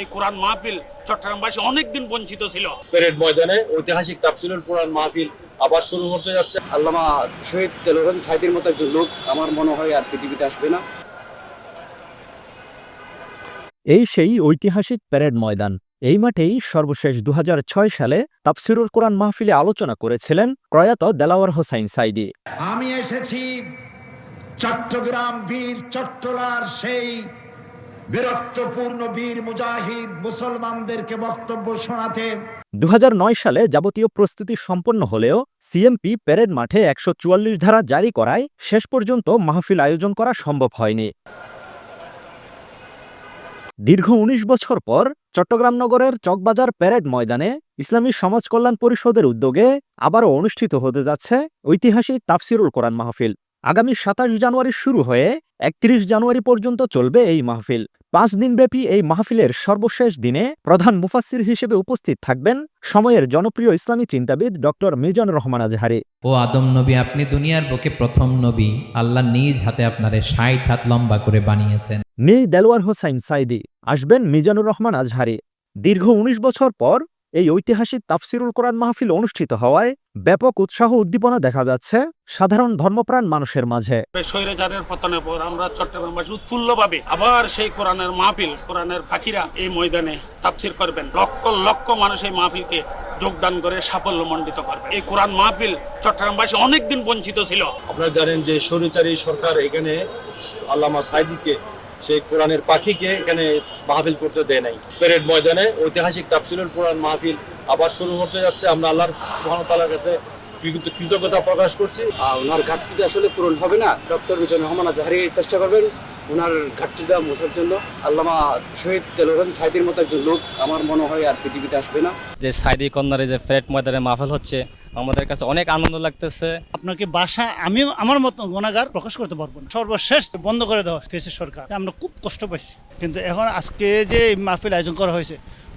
এই কোরআন মাহফিল চট্টগ্রামবাসী অনেকদিন বঞ্চিত ছিল। প্যারেড ময়দানে ঐতিহাসিক তাফসিলুল কোরআন মাহফিল আবার শুরু হতে যাচ্ছে। আল্লামা শহীদ দেলোরান সাইদির মতো একজন লোক আমার মনে হয় আর পৃথিবীতে আসবে না। এই সেই ঐতিহাসিক প্যারেড ময়দান। এই মাঠেই সর্বশেষ দু হাজার ছয় সালে তাফসিরুল কোরআন মাহফিলে আলোচনা করেছিলেন প্রয়াত দেলাওয়ার হোসাইন সাইদি। আমি এসেছি চট্টগ্রাম বীর চট্টলার সেই বীরত্বপূর্ণ বীর মুজাহিদ মুসলমানদেরকে বক্তব্য শোনাতে। দু হাজার নয় সালে যাবতীয় প্রস্তুতি সম্পন্ন হলেও সিএমপি প্যারেড মাঠে একশো চুয়াল্লিশ ধারা জারি করায় শেষ পর্যন্ত মাহফিল আয়োজন করা সম্ভব হয়নি। দীর্ঘ ১৯ বছর পর চট্টগ্রাম নগরের চকবাজার প্যারেড ময়দানে ইসলামী সমাজ কল্যাণ পরিষদের উদ্যোগে আবারও অনুষ্ঠিত হতে যাচ্ছে ঐতিহাসিক তাফসিরুল কোরআন মাহফিল। আগামী সাতাশ জানুয়ারি শুরু হয়ে একত্রিশ জানুয়ারি পর্যন্ত চলবে এই মাহফিল। পাঁচ দিনব্যাপী এই মাহফিলের সর্বশেষ দিনে প্রধান মুফাসির হিসেবে উপস্থিত থাকবেন সময়ের জনপ্রিয় ইসলামী চিন্তাবিদ ডক্টর মিজান রহমান আজহারি। ও আদম নবী আপনি দুনিয়ার বুকে প্রথম নবী। আল্লাহ নিজ হাতে আপনারে ষাট হাত লম্বা করে বানিয়েছেন। নেই দেলোয়ার হোসাইন সাইদি। আসবেন মিজানুর রহমান আজহারি। দীর্ঘ ১৯ বছর পর এই ঐতিহাসিক তাফসিরুল কোরআন মাহফিল অনুষ্ঠিত হওয়ায় ব্যাপক উৎসাহ উদ্দীপনা দেখা যাচ্ছে সাধারণ ধর্মপ্রাণ মানুষের মাঝে। স্বৈরাচারের পতনের পর আমরা চট্টগ্রামবাসী উৎফুল্লভাবে আবার সেই কোরআনের মাহফিল কোরআনের পাখিরা এই ময়দানে তাফসির করবেন। লক্ষ লক্ষ মানুষ এই মাহফিলকে যোগদান করে সাফল্য মণ্ডিত করবে এই কোরআন মাহফিল চট্টগ্রামবাসী অনেকদিন বঞ্চিত ছিল। আপনারা জানেন যে স্বৈরাচারী সরকার এখানে আল্লামা সাইদিকে সেই কোরআনের পাখিকে এখানে মাহফিল করতে দেয় নাই। প্যারেড ময়দানে ঐতিহাসিক তাফসিলুল কোরআন মাহফিল আবার শুরু হতে যাচ্ছে। আমরা আল্লাহর সুবহানাহু তাআলার কাছে কৃত- কৃতজ্ঞতা প্রকাশ করছি। আহ, ওনার ঘাটতিটা আসলে পূরণ হবে না। ডক্টর মিজানুর রহমান আজহারি চেষ্টা করবেন ওনার ঘাটতিটা মোছার জন্য। আল্লামা শহীদ দেলোরান সাইদির মতো একজন লোক। আমার মনে হয় আর পৃথিবীতে আসবে না। যে সাইদি কর্নারে যে ফ্রেড ময়দানে মাহফিল হচ্ছে আমাদের কাছে অনেক আনন্দ লাগতেছে। আপনাকে বাসা আমি আমার মতো গুণাগার প্রকাশ করতে পারব না। সর্বশেষ বন্ধ করে দেওয়া হয়েছে সরকার। আমরা খুব কষ্ট পাইছি। কিন্তু এখন আজকে যে মাহফিল আয়োজন করা হয়েছে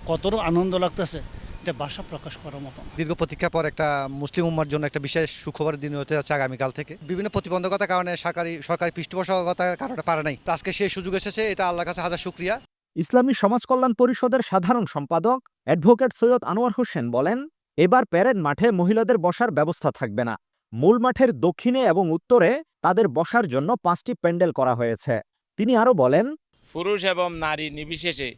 কতটুকু আনন্দ লাগতেছে এটা বাসা প্রকাশ করার মতো দীর্ঘ প্রতীক্ষার পর একটা মুসলিম উম্মার জন্য একটা বিশেষ সুখবরের দিন হতে যাচ্ছে আগামীকাল থেকে। বিভিন্ন প্রতিবন্ধকতার কারণে সরকারি সরকারি পৃষ্ঠপোষকতার কারণে পারে নাই। তো আজকে সেই সুযোগ এসেছে এটা আল্লাহর কাছে হাজার শুক্রিয়া। ইসলামী সমাজ কল্যাণ পরিষদের সাধারণ সম্পাদক অ্যাডভোকেট সৈয়দ আনোয়ার হোসেন বলেন এবার প্যারেড মাঠে মহিলাদের বসার ব্যবস্থা থাকবে না। মূল মাঠের দক্ষিণে এবং উত্তরে তাদের বসার জন্য পাঁচটি প্যান্ডেল করা হয়েছে। তিনি আরও বলেন পুরুষ এবং নারী নির্বিশেষে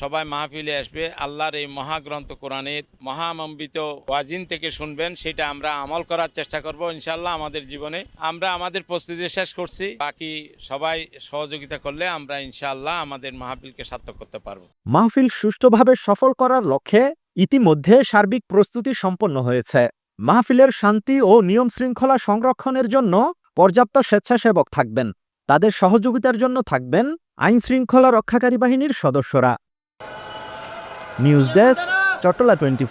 সবাই মাহফিলে আসবে। আল্লাহর এই মহাগ্রন্থ কোরআনের মহামম্বিত ওয়াজিন থেকে শুনবেন সেটা আমরা আমল করার চেষ্টা করব ইনশাল্লাহ আমাদের জীবনে। আমরা আমাদের প্রস্তুতি শেষ করছি বাকি সবাই সহযোগিতা করলে আমরা ইনশাল্লাহ আমাদের মাহফিলকে সার্থক করতে পারব। মাহফিল সুষ্ঠুভাবে সফল করার লক্ষ্যে ইতিমধ্যে সার্বিক প্রস্তুতি সম্পন্ন হয়েছে। মাহফিলের শান্তি ও নিয়ম শৃঙ্খলা সংরক্ষণের জন্য পর্যাপ্ত স্বেচ্ছাসেবক থাকবেন। তাদের সহযোগিতার জন্য থাকবেন আইন শৃঙ্খলা রক্ষাকারী বাহিনীর সদস্যরা। News desk Chattala twenty